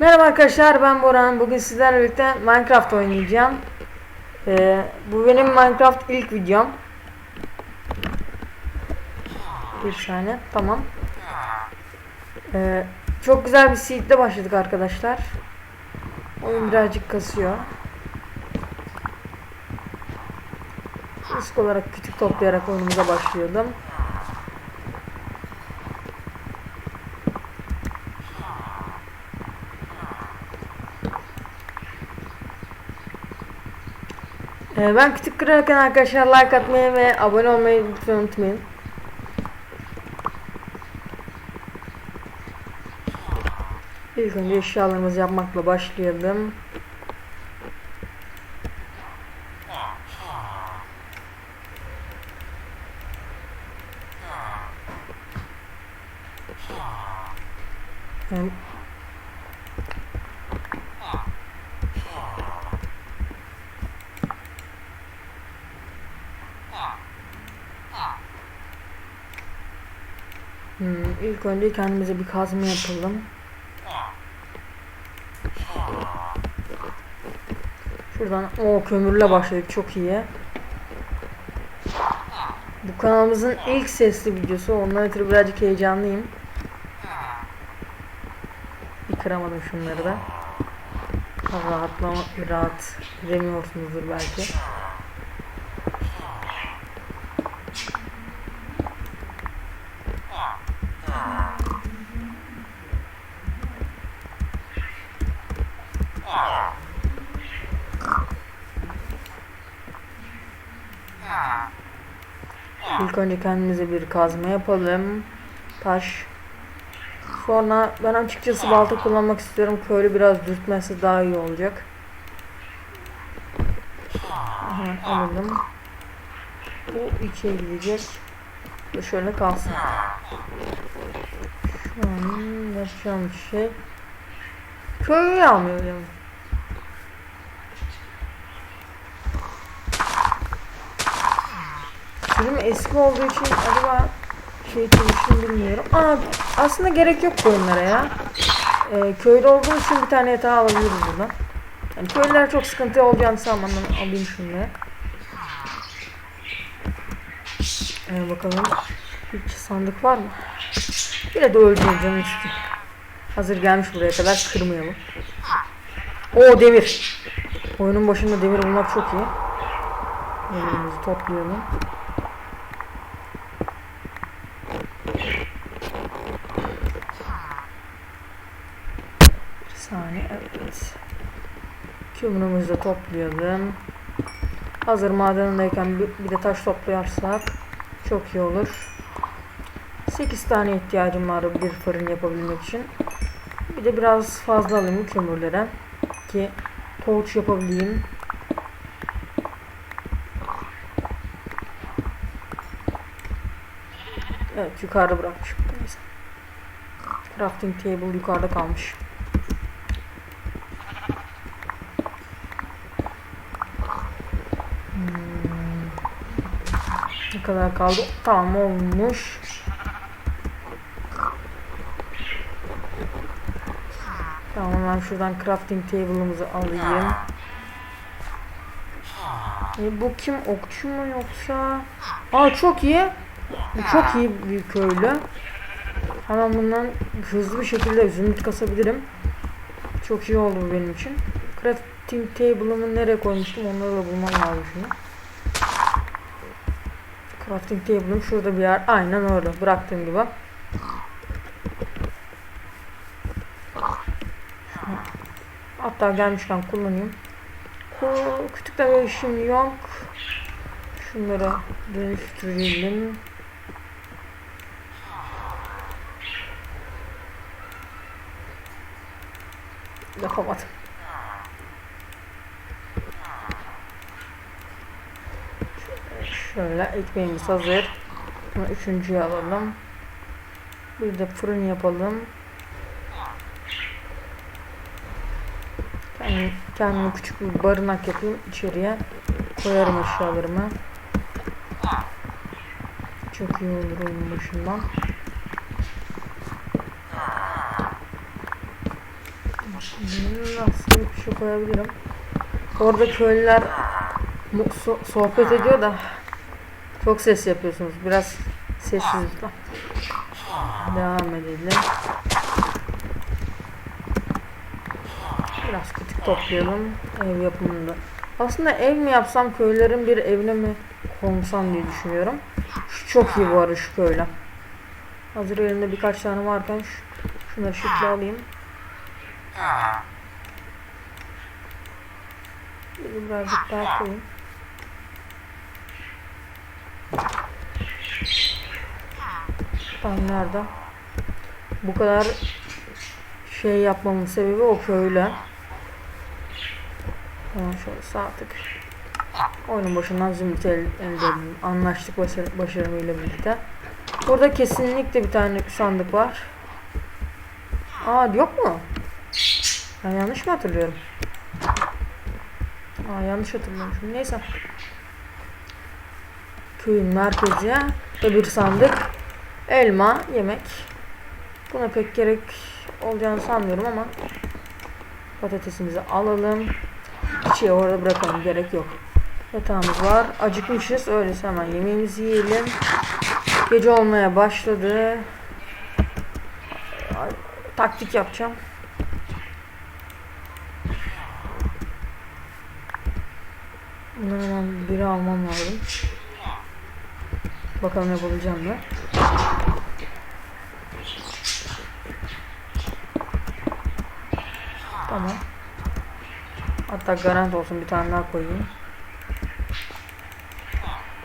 Merhaba arkadaşlar ben Boran. Bugün sizlerle birlikte Minecraft oynayacağım. Ee, bu benim Minecraft ilk videom. Bir saniye tamam. Ee, çok güzel bir seedle başladık arkadaşlar. Oyun birazcık kasıyor. Risk olarak küçük toplayarak oyunumuza başlıyordum. Ee, ben küçük kırarken arkadaşlar like atmayı ve abone olmayı lütfen unutmayın. İlk önce eşyalarımızı yapmakla başlayalım. Hmm, ilk önce kendimize bir kazma yapalım. Şuradan o kömürle başladık çok iyi. Bu kanalımızın ilk sesli videosu. Ondan ötürü birazcık heyecanlıyım. Bir kıramadım şunları da. Rahatlama, rahat giremiyorsunuzdur belki. İlk önce kendimize bir kazma yapalım. Taş. Sonra ben açıkçası balta kullanmak istiyorum. Köylü biraz dürtmesi daha iyi olacak. Aha, alalım. Bu ikiye gidecek. Bu şöyle kalsın. Şu an yapacağım şey. Köylü almıyorum. Film eski olduğu için acaba şey çalıştım bilmiyorum. Aa, aslında gerek yok bu oyunlara ya. Ee, köylü olduğum için bir tane yatağı alabiliriz buradan. Yani köylüler çok sıkıntı olacağını sanmadan alayım şunları. Ee, bakalım. Hiç sandık var mı? Bir de öldüreceğim canım istiyor. Hazır gelmiş buraya kadar kırmayalım. O demir. Oyunun başında demir bulmak çok iyi. Demirimizi toplayalım. Saniye evet. Kömürümüzü de toplayalım. Hazır madenindeyken bir, de taş toplayarsak çok iyi olur. 8 tane ihtiyacım var bir fırın yapabilmek için. Bir de biraz fazla alayım kömürlere ki torç yapabileyim. Evet yukarıda bırakmışım. Crafting table yukarıda kalmış. Kadar kaldı? Tamam olmuş. Tamam hemen şuradan crafting table'ımızı alayım. E, bu kim? Okçu mu yoksa? Aa çok iyi. Bu çok iyi bir köylü. Hemen bundan hızlı bir şekilde zümrüt kasabilirim. Çok iyi oldu bu benim için. Crafting table'ımı nereye koymuştum onları da bulmam lazım şimdi. Crafting table'ım şurada bir yer. Aynen orada. Bıraktığım gibi. Hatta gelmişken kullanayım. Ku- Kütükte işim yok. Şunları dönüştürelim. Yapamadım. Şöyle ekmeğimiz hazır. Bunu üçüncüye alalım. Bir de fırın yapalım. Kendim, kendime küçük bir barınak yapayım içeriye. Koyarım eşyalarımı. Çok iyi olur oyun başından. Aslında bir şey koyabilirim. Orada köylüler sohbet ediyor da çok ses yapıyorsunuz. Biraz sessiz lütfen. Devam edelim. Biraz kütük toplayalım ev yapımında. Aslında ev mi yapsam köylerin bir evine mi konsam diye düşünüyorum. Şu çok iyi bu arada şu köyle. Hazır elimde birkaç tane varken şu, şunları şıkla alayım. Bir birazcık daha koyayım. Nerede? Bu kadar şey yapmamın sebebi o köyle. Hemen şöyle sağ tık. Oyunun başından zümrüt el, elde edin. Anlaştık başarı, başarımıyla birlikte. Burada kesinlikle bir tane sandık var. Aa yok mu? Ben yanlış mı hatırlıyorum? Aa yanlış hatırlamışım. Neyse. Köyün merkezi bir sandık. Elma, yemek. Buna pek gerek olacağını sanmıyorum ama patatesimizi alalım. İçiye orada bırakalım. Gerek yok. Yatağımız var. Acıkmışız. Öyleyse hemen yemeğimizi yiyelim. Gece olmaya başladı. Taktik yapacağım. Hemen biri almam lazım. Bakalım yapabileceğim mi? Tamam. Hatta garanti olsun bir tane daha koyayım.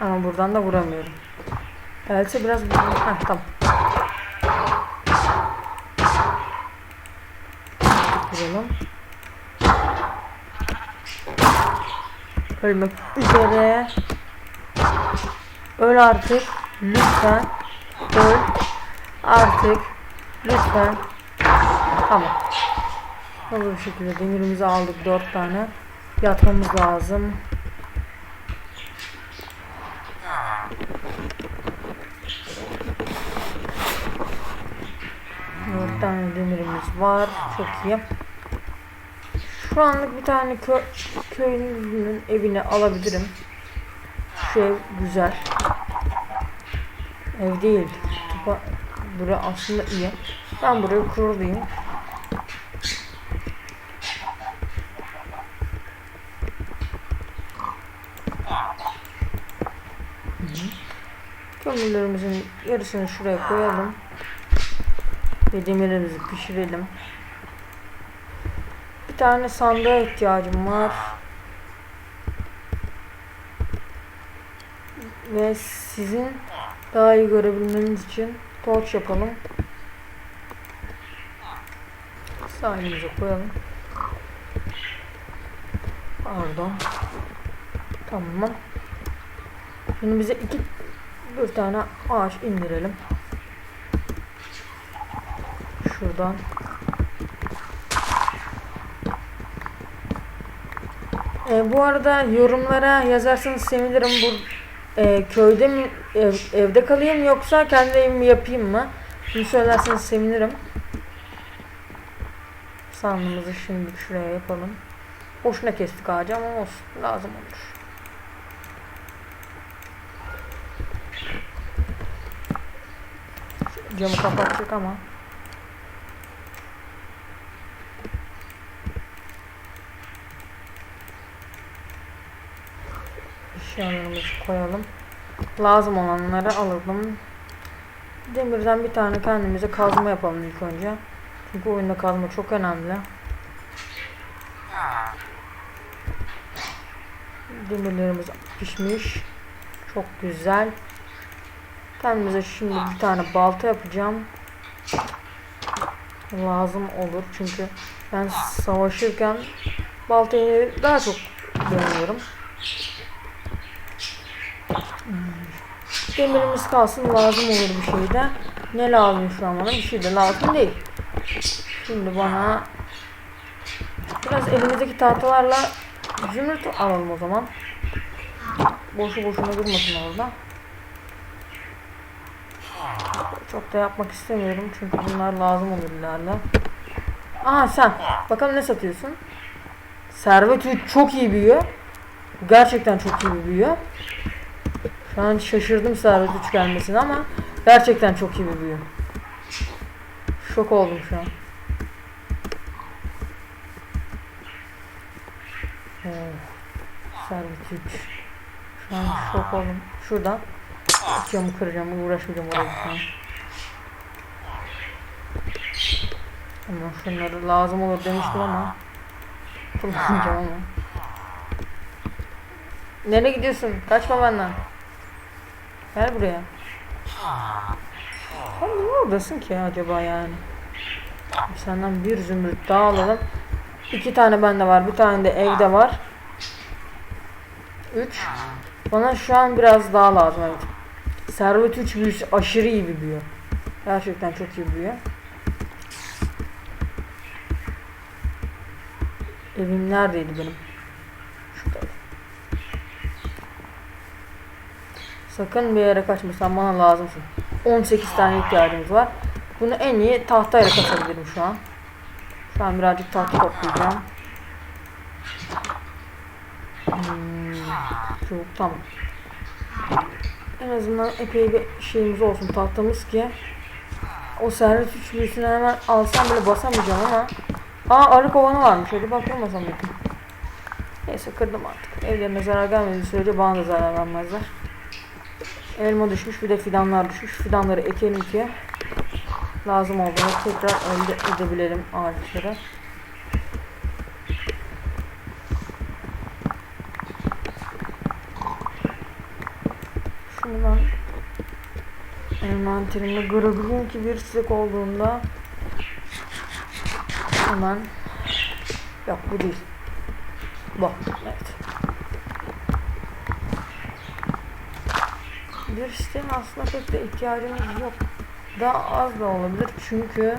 Ama buradan da vuramıyorum. Else biraz... Heh, tamam. Vuralım. Ölmek üzere. Öl artık. Lütfen. Öl. Artık. Lütfen. Tamam. Hızlı bir şekilde demirimizi aldık. Dört tane. Yatmamız lazım. Dört tane demirimiz var. Çok iyi. Şu anlık bir tane kö köylünün evini alabilirim. Şu ev güzel. Ev değil. Bura aslında iyi. Ben burayı kurulayım. Kömürlerimizin yarısını şuraya koyalım. Ve demirlerimizi pişirelim. Bir tane sandığa ihtiyacım var. Ve sizin daha iyi görebilmeniz için torç yapalım. Sağ elimize koyalım. Pardon. Tamam. Şimdi bize iki bir tane ağaç indirelim. Şuradan. E, bu arada yorumlara yazarsanız sevinirim. Bu e, köyde mi ev- evde kalayım yoksa kendi evimi yapayım mı? Bunu söylerseniz sevinirim. Sandığımızı şimdi şuraya yapalım. Boşuna kestik ağacı ama olsun. Lazım olur. Camı kapattık ama. Eşyalarımızı koyalım. Lazım olanları alalım. Demirden bir tane kendimize kazma yapalım ilk önce. Çünkü oyunda kazma çok önemli. Demirlerimiz pişmiş. Çok güzel. Kendimize şimdi bir tane balta yapacağım. Lazım olur çünkü ben savaşırken baltayı daha çok dönüyorum. Demirimiz kalsın lazım olur bir şey de. Ne lazım şu an bana? Bir şey de lazım değil. Şimdi bana biraz elimizdeki tahtalarla zümrüt alalım o zaman. Boşu boşuna durmasın orada. Çok da yapmak istemiyorum çünkü bunlar lazım olur ileride. Aha sen. Bakalım ne satıyorsun? Servet 3 çok iyi büyüyor. Gerçekten çok iyi büyüyor. Şu an şaşırdım Servet 3 gelmesine ama gerçekten çok iyi bir büyü. Şok oldum şu an. Oh, Servet 3. Şu an şok oldum. Şuradan camı kıracağım. Uğraşmayacağım oraya. Ama şunları lazım olur demiştim ama kullanacağım ama. Nereye gidiyorsun? Kaçma benden. Gel buraya. Sen niye oradasın ki acaba yani? Senden bir zümrüt daha alalım. İki tane bende var. Bir tane de evde var. Üç. Bana şu an biraz daha lazım evet. Servet 3 büyüsü aşırı iyi bir büyü. Gerçekten çok iyi bir büyü. Evim neredeydi benim? Şurada. Sakın bir yere kaçma sen bana lazımsın. 18 tane ihtiyacımız var. Bunu en iyi tahtayla kasabilirim şu an. Şu an birazcık tahta toplayacağım. Hmm, çubuk tamam. En azından epey bir şeyimiz olsun tahtamız ki o servis üç büyüsünü hemen alsam bile basamayacağım ama Aa arı kovanı varmış hadi bak kırmasam bakayım. Neyse kırdım artık. Evlerine zarar gelmediği sürece bana da zarar vermezler. Elma düşmüş bir de fidanlar düşmüş. Fidanları ekelim ki lazım olduğunu tekrar elde edebilelim ağaçları. Şunu ben envanterimde görebileyim ki bir sık olduğunda hemen yok bu değil. Bu. Evet. Bir sitenin aslında pek de ihtiyacımız yok. Daha az da olabilir çünkü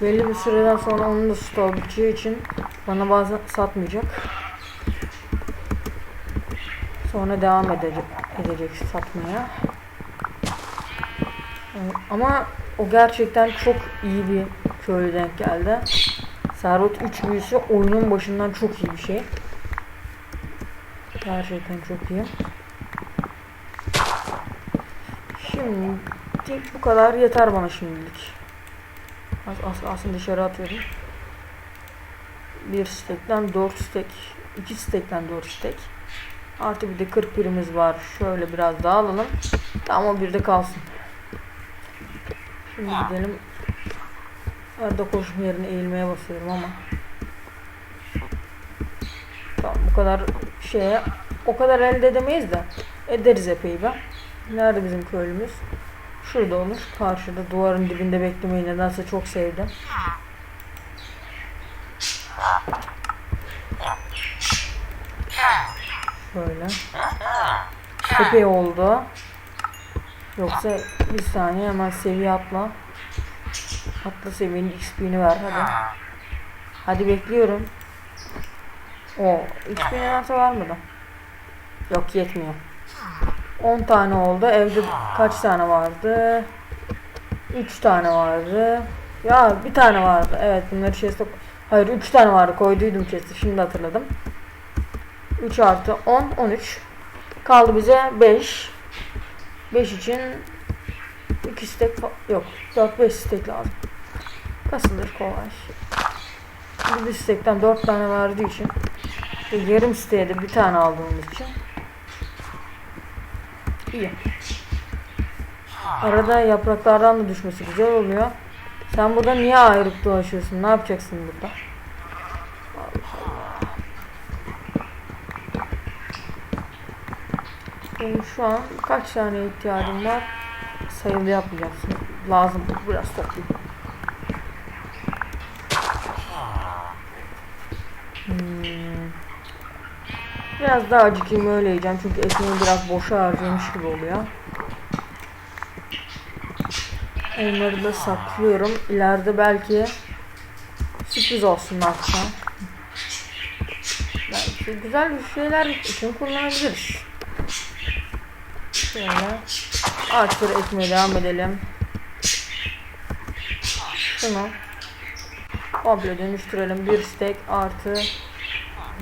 belli bir süreden sonra onun da stoğu biteceği için bana bazen satmayacak. Sonra devam edecek edecek satmaya ama o gerçekten çok iyi bir köylü denk geldi. Servet 3 büyüsü oyunun başından çok iyi bir şey. Gerçekten çok iyi. Şimdi bu kadar yeter bana şimdilik. Az, as, aslında dışarı atıyorum. Bir stekten 4 stek, 2 stekten 4 stek. Artı bir de 40 birimiz var. Şöyle biraz daha alalım. Tamam o bir de kalsın. Şimdi gidelim. Arada koşma yerine eğilmeye basıyorum ama. Tamam bu kadar şeye o kadar elde edemeyiz de ederiz epey be. Nerede bizim köylümüz? Şurada olur. Karşıda duvarın dibinde beklemeyi nedense çok sevdim. Şöyle. Epey oldu. Yoksa bir saniye hemen seviye atla. Atla seviyenin XP'ni ver hadi. Hadi bekliyorum. O XP nedense vermedi. Yok yetmiyor. 10 tane oldu. Evde kaç tane vardı? 3 tane vardı. Ya bir tane vardı. Evet bunları chest'e Hayır 3 tane vardı. Koyduydum chest'e. Şimdi hatırladım. 3 artı 10 13. Kaldı bize 5. 5 için 2 stek yok 4-5 stek lazım. Kasılır kolay. Bir stekten 4 tane verdiği için yarım siteye de bir tane aldığımız için iyi. Arada yapraklardan da düşmesi güzel oluyor. Sen burada niye ayrıp dolaşıyorsun? Ne yapacaksın burada? Benim şu an kaç tane ihtiyacım var? Sayılı yapmayacaksın. Lazım. Biraz toplayayım. Hmm. Biraz daha acıkayım öyle yiyeceğim. Çünkü ekmeği biraz boşa harcamış gibi oluyor. Onları da saklıyorum. İleride belki sürpriz olsun akşam. Belki güzel bir şeyler için kullanabiliriz. Şöyle ağaçları ekmeye devam edelim. Şunu Komple dönüştürelim. Bir stack artı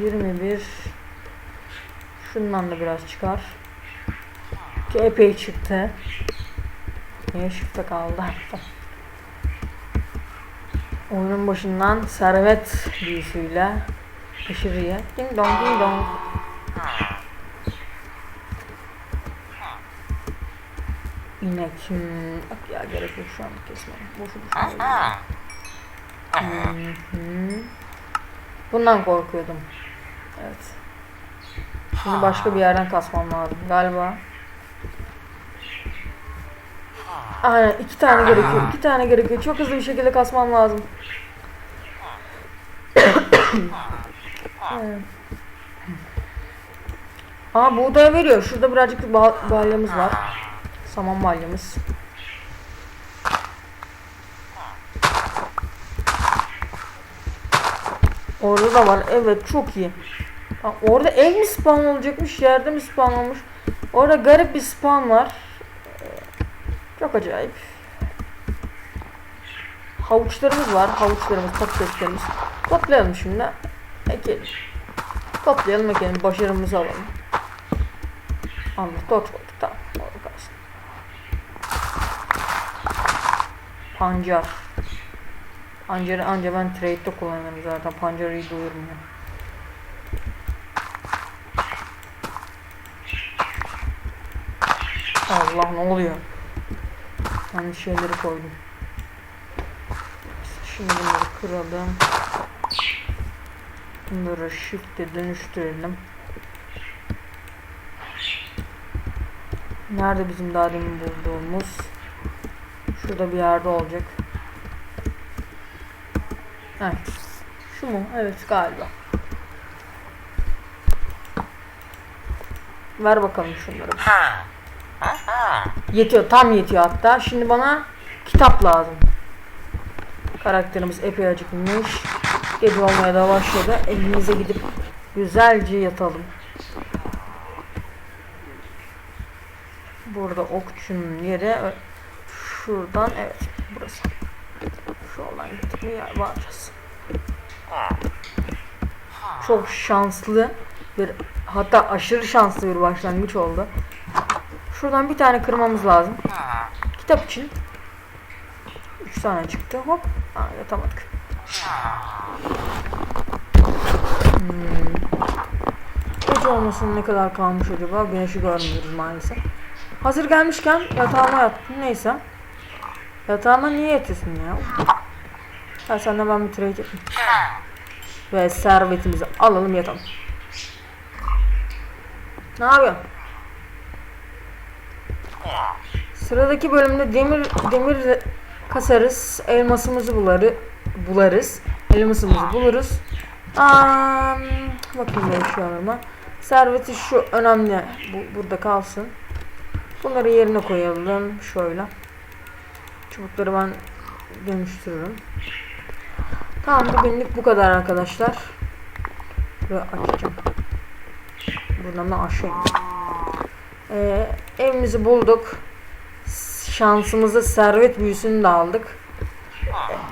21 Şundan da biraz çıkar. Ki epey çıktı. Niye shift'e kaldı? Oyunun başından servet büyüsüyle aşırıya ding dong ding dong İnek. Hmm. Bak ya gerek yok şu an kesmem. Boşu. Hı hı. Bundan korkuyordum. Evet. Şimdi başka bir yerden kasmam lazım galiba. Aynen iki tane gerekiyor. iki tane gerekiyor. Çok hızlı bir şekilde kasmam lazım. Evet. Aa buğday veriyor. Şurada birazcık ba balyamız var. Saman balyamız. Orada da var. Evet çok iyi. Orada ev mi spawn olacakmış, yerde mi spawn olmuş? Orada garip bir spawn var. Çok acayip. Havuçlarımız var. Havuçlarımız, patateslerimiz. Toplayalım şimdi. Ekelim. Toplayalım ekelim. Başarımızı alalım. Anladık. Pancar. Pancarı anca ben trade'de kullanırım zaten. Pancarıyı doyurmuyor. Allah ne oluyor? Yanlış şeyleri koydum. Şimdi bunları kıralım. Bunları shift'e dönüştürelim. Nerede bizim daha demin bulduğumuz? Şurada bir yerde olacak. Evet. Şu mu? Evet galiba. Ver bakalım şunları. Yetiyor. Tam yetiyor hatta. Şimdi bana kitap lazım. Karakterimiz epey acıkmış. Gece olmaya da başladı. Evimize gidip güzelce yatalım. Burada okçunun yeri şuradan evet burası. Şu olan gittik mi varacağız. Çok şanslı bir hatta aşırı şanslı bir başlangıç oldu. Şuradan bir tane kırmamız lazım. Kitap için. 3 tane çıktı. Hop. Aa, yatamadık. Hmm. Gece olmasının ne kadar kalmış acaba? Güneşi görmüyoruz maalesef. Hazır gelmişken yatağıma yattım. Neyse. Yatağıma niye yatıyorsun ya? Ha senden ben bir trade yapayım. Ve servetimizi alalım yatalım. Ne yapıyorsun? Sıradaki bölümde demir demir kasarız. Elmasımızı buları bularız. Elmasımızı buluruz. Aa, bakayım ne eşyalarıma. Serveti şu önemli. Bu burada kalsın. Bunları yerine koyalım. Şöyle. Çubukları ben dönüştürürüm. Tamam bugünlük bu kadar arkadaşlar. Ve açacağım. Buradan da aşağı. Ee, evimizi bulduk. Şansımızı servet büyüsünü de aldık.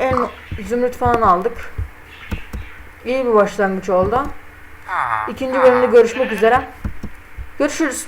En zümrüt falan aldık. İyi bir başlangıç oldu. İkinci bölümde görüşmek üzere. Görüşürüz.